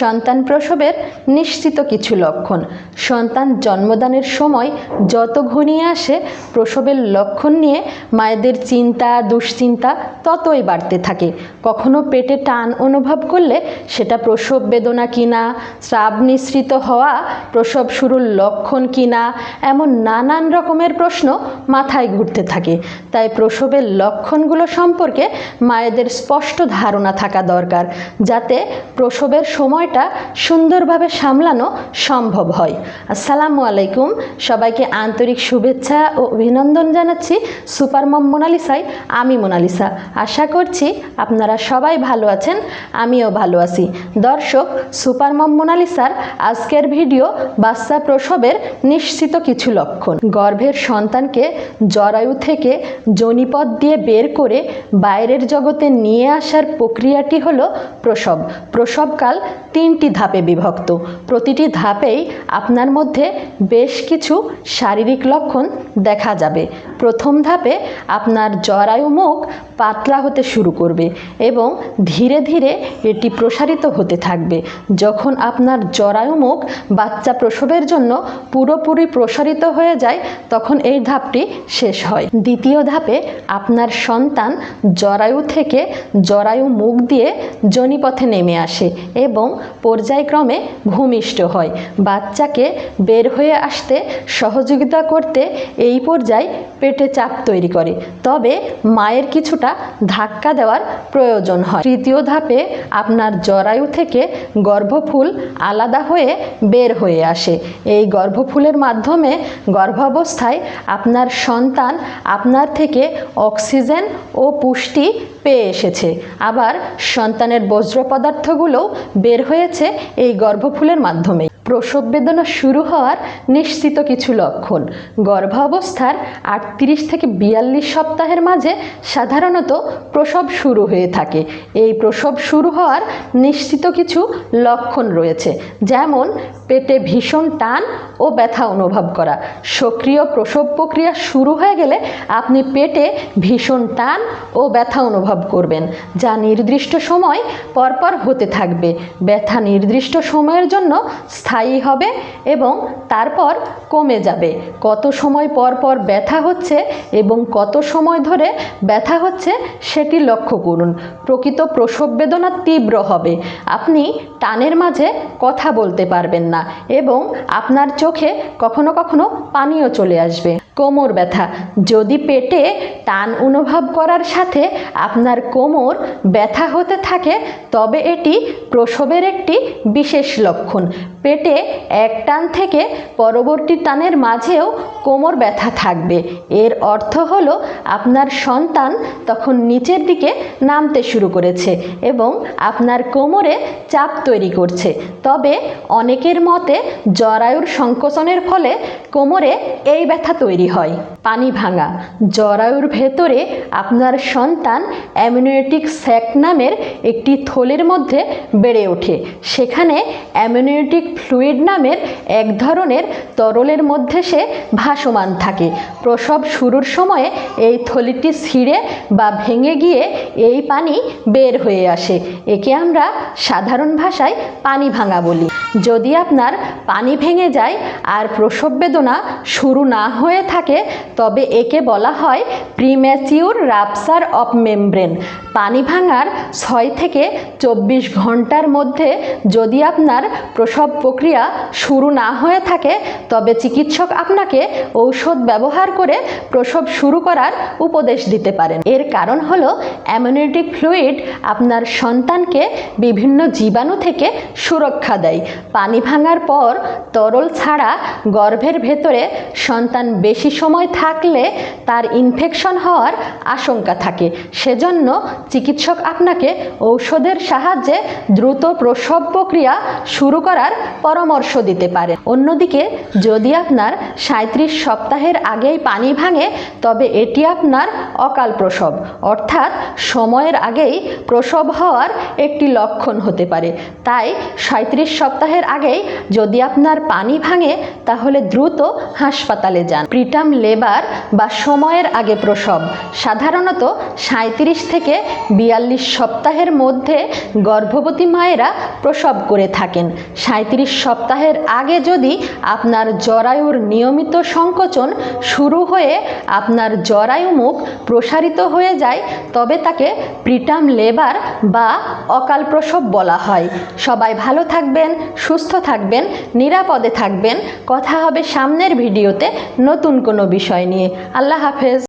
সন্তান প্রসবের নিশ্চিত কিছু লক্ষণ। সন্তান জন্মদানের সময় যত ঘনিয়ে আসে, প্রসবের লক্ষণ নিয়ে মায়েদের চিন্তা, দুশ্চিন্তা ততই বাড়তে থাকে। কখনো পেটে টান অনুভব করলে সেটা প্রসব বেদনা কিনা, স্রাব নিঃসৃত হওয়া, প্রসব শুরুর লক্ষণ কিনা, এমন নানান রকমের প্রশ্ন মাথায় ঘুরতে থাকে। তাই প্রসবের লক্ষণগুলো সম্পর্কে মায়েদের স্পষ্ট ধারণা থাকা দরকার, যাতে প্রসবের সময়টা সুন্দরভাবে সামলানো সম্ভব হয়। আসসালামু আলাইকুম। সবাইকে আন্তরিক শুভেচ্ছা ও অভিনন্দন জানাচ্ছি সুপার মম মোনালিসায়, আমি মোনালিসা। আশা করছি আপনারা সবাই ভালো আছেন, আমিও ভালো আছি। দর্শক, সুপার মম মোনালিসার আজকের ভিডিও বাচ্চা প্রসবের নিশ্চিত কিছু লক্ষণ। গর্ভের সন্তানকে জরায়ু থেকে জনিপথ দিয়ে বের করে বাইরের জগতে নিয়ে আসার প্রক্রিয়াটি হলো প্রসব। প্রসবকাল তিনটি ধাপে বিভক্ত। প্রতিটি ধাপেই আপনার মধ্যে বেশ কিছু শারীরিক লক্ষণ দেখা যাবে। প্রথম ধাপে আপনার জরায়ু মুখ পাতলা হতে শুরু করবে এবং ধীরে ধীরে এটি প্রসারিত হতে থাকবে। যখন আপনার জরায়ু মুখ বাচ্চা প্রসবের জন্য পুরোপুরি প্রসারিত হয়ে যায়, তখন এই ধাপটি শেষ হয়। দ্বিতীয় ধাপে আপনার সন্তান জরায়ু থেকে জরায়ু মুখ দিয়ে জনিপথে নেমে আসে এবং পর্যায়ক্রমে ভূমিষ্ঠ হয়। বাচ্চাকে বের হয়ে আসতে সহযোগিতা করতে এই পর্যায় পেটে চাপ তৈরি করে। তবে মায়ের কিছুটা ধাক্কা দেওয়ার প্রয়োজন হয়। তৃতীয় ধাপে আপনার জরায়ু থেকে গর্ভফুল আলাদা হয়ে বের হয়ে আসে। এই গর্ভফুলের মাধ্যমে গর্ভাবস্থায় আপনার সন্তান আপনার থেকে অক্সিজেন ও পুষ্টি পেয়ে এসেছে। আবার সন্তানের বজ্র পদার্থগুলোও বের হয়েছে এই গর্ভফুলের মাধ্যমে প্রসব বেদনা শুরু হওয়ার নিশ্চিত কিছু লক্ষণ। গর্ভাবস্থার আটত্রিশ থেকে বিয়াল্লিশ সপ্তাহের মাঝে সাধারণত প্রসব শুরু হয়ে থাকে। এই প্রসব শুরু হওয়ার নিশ্চিত কিছু লক্ষণ রয়েছে, যেমন পেটে ভীষণ টান ও ব্যথা অনুভব করা। সক্রিয় প্রসব প্রক্রিয়া শুরু হয়ে গেলে আপনি পেটে ভীষণ টান ও ব্যথা অনুভব করবেন, যা নির্দিষ্ট সময় পরপর হতে থাকবে। ব্যথা নির্দিষ্ট সময়ের জন্য স্থায়ী হবে এবং তারপর কমে যাবে। কত সময় পর পর ব্যথা হচ্ছে এবং কত সময় ধরে ব্যথা হচ্ছে সেটি লক্ষ্য করুন। প্রকৃত প্রসব বেদনা তীব্র হবে। আপনি টানের মাঝে কথা বলতে পারবেন না এবং আপনার চোখে কখনো কখনো পানিও চলে আসবে। কোমর ব্যথা। যদি পেটে টান অনুভব করার সাথে আপনার কোমর ব্যথা হতে থাকে, তবে এটি প্রসবের একটি বিশেষ লক্ষণ। পেটে এক টান থেকে পরবর্তী টানের মাঝেও কোমর ব্যথা থাকবে। এর অর্থ হল, আপনার সন্তান তখন নিচের দিকে নামতে শুরু করেছে এবং আপনার কোমরে চাপ তৈরি করছে। তবে অনেকের মতে, জরায়ুর সংকোচনের ফলে কোমরে এই ব্যথা তৈরি হয়। পানি ভাঙা। জরায়ুর ভেতরে আপনার সন্তান অ্যামিনোয়েটিক স্যাক নামের একটি থলের মধ্যে বেড়ে ওঠে। সেখানে অ্যামিনোয়েটিক ফ্লুইড নামের এক ধরনের তরলের মধ্যে সে ভাসমান থাকে। প্রসব শুরুর সময়ে এই থলিটি ছিঁড়ে বা ভেঙে গিয়ে এই পানি বের হয়ে আসে। একে আমরা সাধারণ ভাষায় পানি ভাঙা বলি। যদি আপনার পানি ভেঙে যায় আর প্রসব বেদনা শুরু না হয়ে থাকে, তবে একে বলা হয় প্রিম্যাচিউর রাপসার অফ মেমব্রেন পানি ভাঙার ছয় থেকে চব্বিশ ঘণ্টার মধ্যে যদি আপনার প্রসব প্রক্রিয়া শুরু না হয়ে থাকে, তবে চিকিৎসক আপনাকে ঔষধ ব্যবহার করে প্রসব শুরু করার উপদেশ দিতে পারেন। এর কারণ হলো অ্যামিউনিটিক ফ্লুইড আপনার সন্তানকে বিভিন্ন জীবাণু থেকে সুরক্ষা দেয়। পানি ভাঙার পর তরল ছাড়া গর্ভের ভেতরে সন্তান বেশি সময় থাকলে তার ইনফেকশন হওয়ার আশঙ্কা থাকে। সেজন্য চিকিৎসক আপনাকে ঔষধের সাহায্যে দ্রুত প্রসব প্রক্রিয়া শুরু করার পরামর্শ দিতে পারে। অন্যদিকে, যদি আপনার সাঁত্রিশ সপ্তাহের আগেই পানি ভাঙে, তবে এটি আপনার অকাল প্রসব, অর্থাৎ সময়ের আগেই প্রসব হওয়ার একটি লক্ষণ হতে পারে। তাই সাঁত্রিশ সপ্তাহের আগেই যদি আপনার পানি ভাঙে, তাহলে দ্রুত হাসপাতালে যান। প্রি প্রিটাম লেবার বা সময়ের আগে প্রসব। সাধারণত সাঁত্রিশ থেকে বিয়াল্লিশ সপ্তাহের মধ্যে গর্ভবতী মায়েরা প্রসব করে থাকেন। সাঁত্রিশ সপ্তাহের আগে যদি আপনার জরায়ুর নিয়মিত সংকোচন শুরু হয়ে আপনার জরায়ু মুখ প্রসারিত হয়ে যায়, তবে তাকে প্রিটাম লেবার বা অকাল প্রসব বলা হয়। সবাই ভালো থাকবেন, সুস্থ থাকবেন, নিরাপদে থাকবেন। কথা হবে সামনের ভিডিওতে নতুন কোনো বিষয় নিয়ে। আল্লাহ হাফেজ।